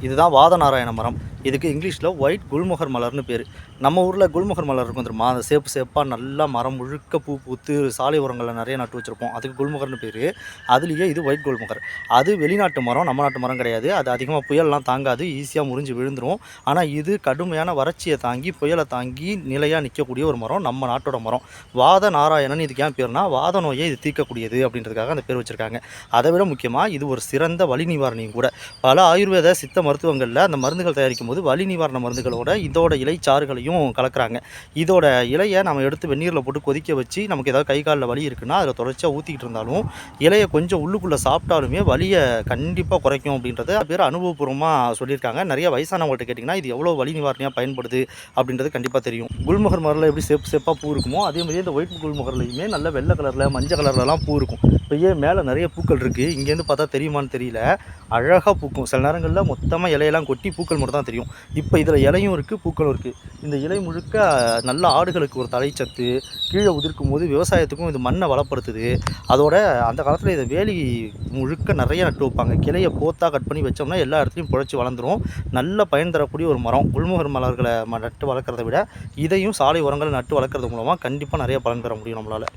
இதுதான் வாதநாராயண மரம். இதுக்கு இங்கிலீஷில் ஒயிட் குல்முகர் மலர்னு பேர். நம்ம ஊரில் குல்முகர் மலர் இருக்கும் தெரியுமா? அந்த சேப்பு சேப்பாக நல்லா மரம் முழுக்க பூ பூத்து சாலை உரங்களில் நிறைய நட்டு வச்சுருப்போம். அதுக்கு குல்முகர்னு பேர். அதுலேயே இது ஒயிட் குல்முகர். அது வெளிநாட்டு மரம் நம்ம நாட்டு மரம் கிடையாது. அது அதிகமாக புயல்லாம் தாங்காது. ஈஸியாக முறிஞ்சு விழுந்துடும் ஆனால் இது கடுமையான வறட்சியை தாங்கி புயலை தாங்கி நிலையாக நிற்கக்கூடிய ஒரு மரம் நம்ம நாட்டோட மரம். வாத நாராயணன் இதுக்கு ஏன் பேர்னா வாத நோயை இது தீர்க்கக்கூடியது அப்படின்றதுக்காக அந்த பேர் வச்சுருக்காங்க. அதை விட முக்கியமாக இது ஒரு சிறந்த வலி நிவாரணியும் கூட. பல ஆயுர்வேத சித்த மருத்துவங்களில் அந்த மருந்துகள் தயாரிக்கும் போது வலி நிவாரண மருந்துகளோட இதோட இலைச்சாறுகளையும் கலக்கிறாங்க. இதோட இலையை நம்ம எடுத்து வெந்நீரில் போட்டு கொதிக்க வச்சு நமக்கு ஏதாவது கை காலில் வலி இருக்குன்னா அதில் தொடர்ச்சியாக ஊற்றிக்கிட்டு இருந்தாலும் இலையை கொஞ்சம் உள்ளுக்குள்ளே சாப்பிட்டாலுமே வலியை கண்டிப்பாக குறைக்கும் அப்படின்றத பேர் அனுபவபூர்வமாக சொல்லியிருக்காங்க. நிறைய வயசானவங்கள்ட்ட கேட்டிங்கன்னா இது எவ்வளோ வலி நிவாரணியாக பயன்படுது அப்படின்றது கண்டிப்பாக தெரியும். குல்முகர் மரில் எப்படி சேப்பு சேப்பாக பூ இருக்குமோ அதே மாதிரியே இந்த ஒயிட் குல்முகர்லையுமே நல்ல வெள்ளை கலரில் மஞ்சள் கலர்லலாம் பூ இருக்கும். இப்போயே மேலே நிறைய பூக்கள் இருக்குது இங்கேருந்து பார்த்தா தெரியுமான்னு தெரியல. அழகாக பூக்கும். சில நேரங்களில் மொத்தமாக இலையெல்லாம் கொட்டி பூக்கள் மட்டும் தான் தெரியும். இப்போ இதில் இலையும் இருக்குது பூக்களும் இருக்குது இந்த இலை முழுக்க நல்ல ஆடுகளுக்கு ஒரு தலைச்சத்து கீழே உதிர்க்கும் போது விவசாயத்துக்கும் இது மண்ணை வளப்படுத்துது. அதோட அந்த காலத்தில் இதை வேலி முழுக்க நிறைய நட்டு வைப்பாங்க. கிளையை போத்தா கட் பண்ணி வச்சோம்னா எல்லா இடத்துலையும் புழைச்சி வளர்ந்துடும் நல்ல பயன் தரக்கூடிய ஒரு மரம் உள்முகர் மலர்களை ம- நட்டு வளர்க்குறத விட இதையும் சாலை உரங்களை நட்டு வளர்க்குறது மூலமாக கண்டிப்பாக நிறைய பலன் பெற முடியும் நம்மளால்.